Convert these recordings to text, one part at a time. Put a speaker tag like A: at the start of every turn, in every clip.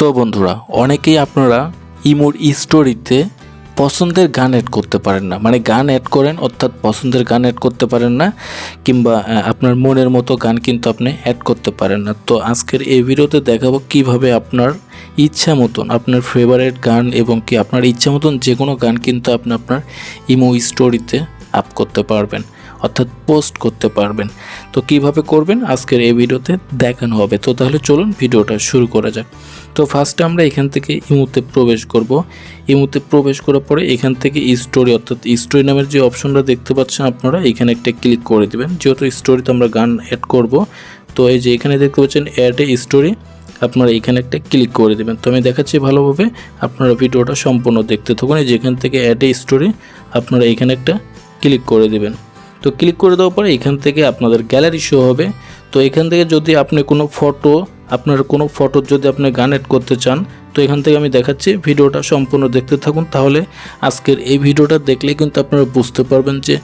A: তো বন্ধুরা, অনেকেই আপনারা ইমোর স্টোরিতে পছন্দের গান অ্যাড করতে পারেন না। মানে গান অ্যাড করেন, অর্থাৎ পছন্দের গান অ্যাড করতে পারেন না, কিংবা আপনার মনের মতো গান কিন্তু আপনি অ্যাড করতে পারেন না। তো আজকের এই ভিডিওতে দেখাবো কীভাবে আপনার ইচ্ছা মতন, আপনার ফেভারিট গান এবং কি আপনার ইচ্ছা মতন যে কোনো গান কিন্তু আপনি আপনার ইমো স্টোরিতে আপ করতে পারবেন। অর্থাৎ পোস্ট করতে পারবেন। তো কীভাবে করবেন? আজকের এই ভিডিওতে দেখানো হবে। তো তাহলে চলুন ভিডিওটা শুরু করা যাক। তো ফার্স্টে আমরা এখান থেকে ইমুতে প্রবেশ করব। ইমুতে প্রবেশ করার পরে এখান থেকে স্টোরি অর্থাৎ স্টোরি নামের যে অপশনটা দেখতে পাচ্ছেন আপনারা, এখানে একটা ক্লিক করে দেবেন। যেহেতু স্টোরিতে আমরা গান অ্যাড করব, তো এই যে এখানে দেখতে পাচ্ছেন অ্যাড এ স্টোরি আপনারা এখানে একটা ক্লিক করে দেবেন। তো আমি দেখাচ্ছি ভালোভাবে, আপনারা ভিডিওটা সম্পূর্ণ দেখতে থাকুন। এই যে এখান থেকে অ্যাড এ স্টোরি আপনারা এখানে একটা ক্লিক করে দেবেন। তো ক্লিক করে দেওয়ার পরে এখান থেকে আপনাদের গ্যালারি শো হবে। তো এখান থেকে যদি আপনি কোনো ফটো আপনার কোনো ফটো যদি আপনি গান করতে চান, তো এখান থেকে আমি দেখাচ্ছি ভিডিওটা সম্পূর্ণ দেখতে থাকুন। তাহলে আজকের এই ভিডিওটা দেখলে কিন্তু আপনারা বুঝতে পারবেন যে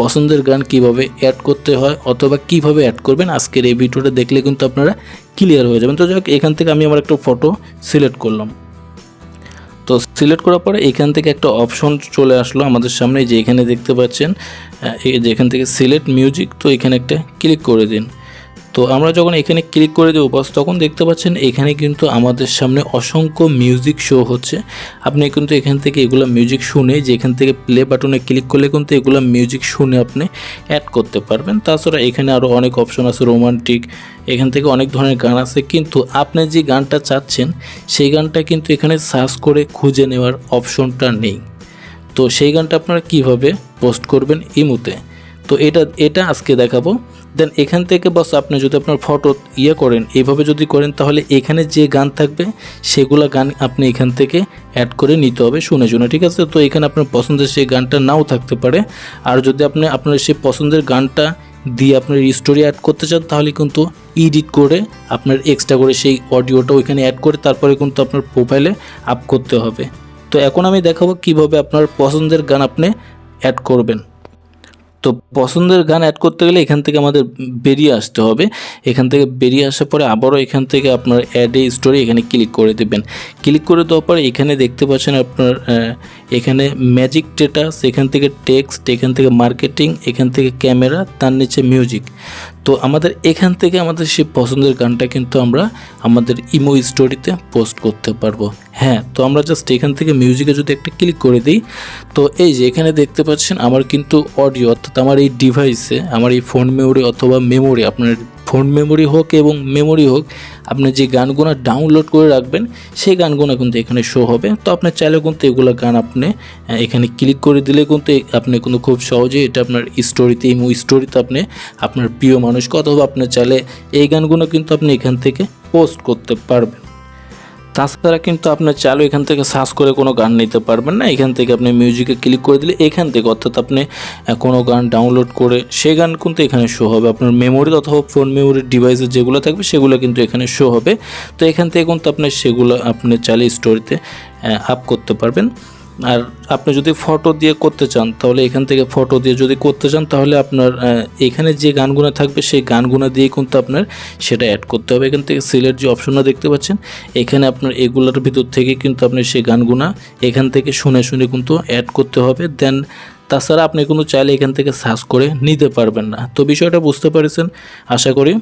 A: পছন্দের গান কীভাবে অ্যাড করতে হয় অথবা কীভাবে অ্যাড করবেন। আজকের এই ভিডিওটা দেখলে কিন্তু আপনারা ক্লিয়ার হয়ে যাবেন। তো যাক, এখান থেকে আমি আমার একটা ফটো সিলেক্ট করলাম। তো সিলেক্ট করার পরে এখান থেকে একটা অপশন চলে আসলো আমাদের সামনে যে এখানে দেখতে পাচ্ছেন যেখান থেকে সিলেক্ট মিউজিক তো এখানে একটা ক্লিক করে দিন। তো আমরা যখন এখানে ক্লিক করে দেবো বাস তখন দেখতে পাচ্ছেন এখানে কিন্তু আমাদের সামনে অসংখ্য মিউজিক শো হচ্ছে। আপনি কিন্তু এখান থেকে এগুলো মিউজিক শুনে যে এখান থেকে প্লে বাটনে ক্লিক করলে কিন্তু এগুলো মিউজিক শুনে আপনি অ্যাড করতে পারবেন। তাছাড়া এখানে আরও অনেক অপশন আছে রোমান্টিক এখান থেকে অনেক ধরনের গান আছে। কিন্তু আপনি যে গানটা চাচ্ছেন, সেই গানটা কিন্তু এখানে সার্চ করে খুঁজে নেওয়ার অপশনটা নেই। তো সেই গানটা আপনারা কীভাবে পোস্ট করবেন ইমুতে তো এটা এটা আজকে দেখাবো। দেন এখান থেকে বাস আপনি যদি আপনার ফটো ইয়ে করেন, এইভাবে যদি করেন, তাহলে এখানে যে গান থাকবে, সেগুলা গান আপনি এখান থেকে অ্যাড করে নিতে হবে শুনে শুনে, ঠিক আছে? তো এখানে আপনার পছন্দের সেই গানটা নাও থাকতে পারে। আর যদি আপনি আপনার সেই পছন্দের গানটা দিয়ে আপনার স্টোরি অ্যাড করতে চান, তাহলে কিন্তু এডিট করে আপনার এক্সট্রা করে সেই অডিওটা ওইখানে অ্যাড করে তারপরে কিন্তু আপনার প্রোফাইলে আপ করতে হবে। তো এখন আমি দেখাবো কীভাবে আপনার পছন্দের গান আপনি অ্যাড করবেন। তো পছন্দের গান অ্যাড করতে গেলে এখান থেকে আমাদের বেরিয়ে আসতে হবে। এখান থেকে বেরিয়ে আসার পরে আবারও এখান থেকে আপনার অ্যাড এ স্টোরি এখানে ক্লিক করে দেবেন। ক্লিক করে দেওয়ার পরে এখানে দেখতে পাচ্ছেন আপনার এখানে ম্যাজিক স্টেটাস এখান থেকে টেক্সট এখান থেকে মার্কেটিং এখান থেকে ক্যামেরা তার নিচে মিউজিক তো আমাদের এখান থেকে আমাদের সেই পছন্দের গানটা কিন্তু আমরা আমাদের ইমো স্টোরিতে পোস্ট করতে পারব। হ্যাঁ তো আমরা জাস্ট এখান থেকে মিউজিকে যদি একটা ক্লিক করে দিই, তো এই যে এখানে দেখতে পাচ্ছেন আমার কিন্তু অডিও অর্থাৎ আমার এই ডিভাইসে আমার এই ফোন মেমোরি অথবা মেমোরি আপনার ফোন মেমোরি হোক এবং মেমোরি হোক আপনি যে গানগুলো ডাউনলোড করে রাখবেন, সেই গানগুলো কিন্তু এখানে শো হবে। তো আপনার চাইলে কিন্তু এগুলো গান আপনি এখানে ক্লিক করে দিলে কিন্তু আপনি কিন্তু খুব সহজে এটা আপনার স্টোরিতে ইমো স্টোরিতে আপনি আপনার প্রিয় মানুষকে অথবা আপনার চাইলে এই গানগুলো কিন্তু আপনি এখান থেকে পোস্ট করতে পারবেন। তাছাড়া কিন্তু আপনার চালু এখান থেকে সার্চ করে কোনো গান নিতে পারবেন না। এখান থেকে আপনি মিউজিকে ক্লিক করে দিলে এখান থেকে অর্থাৎ আপনি কোনো গান ডাউনলোড করে সেই গান কিন্তু এখানে শো হবে। আপনার মেমোরি অথবা ফোন মেমোরির ডিভাইসে যেগুলো থাকবে সেগুলো কিন্তু এখানে শো হবে। তো এখান থেকে কিন্তু আপনি সেগুলো আপনি চালিয়ে স্টোরিতে আপ করতে পারবেন। আর আপনি যদি ফটো দিয়ে করতে চান, তাহলে এখান থেকে ফটো দিয়ে যদি করতে চান, তাহলে আপনার এখানে যে গানগুলো থাকবে, সেই গানগুলো দিয়ে কিন্তু আপনার সেটা অ্যাড করতে হবে। এখান থেকে সিলেক্ট যে অপশনটা দেখতে পাচ্ছেন, এখানে আপনার এগুলোর ভিতর থেকে কিন্তু আপনি সেই গানগুলো এখান থেকে শুনে শুনে কিন্তু অ্যাড করতে হবে। দেন তাছাড়া আপনি কিন্তু চাইলে এখান থেকে সার্চ করে নিতে পারবেন না। তো বিষয়টা বুঝতে পেরেছেন? আশা করি